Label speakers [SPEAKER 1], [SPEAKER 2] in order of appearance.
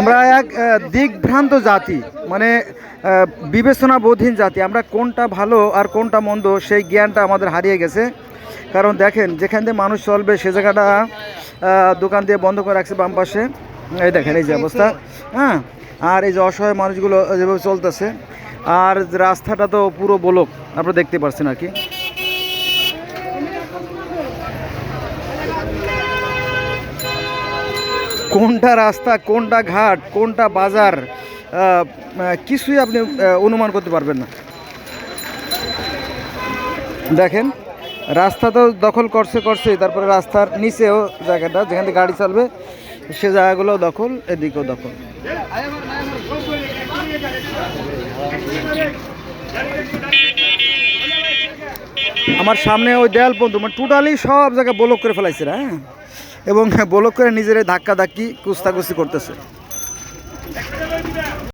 [SPEAKER 1] আমরা এক দিকভ্রান্ত জাতি মানে আহ, বিবেচনাবোধহীন জাতি। আমরা কোনটা ভালো আর কোনটা মন্দ সেই জ্ঞানটা আমাদের হারিয়ে গেছে। কারণ দেখেন যেখান দিয়ে মানুষ চলবে সে জায়গাটা দোকান দিয়ে বন্ধ করে রাখছে বাম পাশে। এই দেখেন এই যে অবস্থা। হ্যাঁ আর এই যে অসহায় মানুষগুলো যেভাবে চলতেছে। আর রাস্তাটা তো পুরো বলক আপনারা দেখতে পাচ্ছেন আর কি। কোনটা রাস্তা, কোনটা ঘাট, কোনটা বাজার কিছুই আপনি অনুমান করতে পারবেন না। দেখেন, রাস্তা তো দখল করছে করছে, তারপরে রাস্তার নিচেও জায়গাটা, যেখান থেকে গাড়ি চলবে, সে জায়গাগুলো দখল, এদিকেও দখল। আমার সামনে ওই দেয়াল পর্যন্ত মানে টোটালি সব জায়গায় ব্লক করে ফেলাইছে হ্যাঁ? এবং ব্লক করে নিজের ধাক্কা ধাক্কি কুস্তাকুস্তি করতেছে।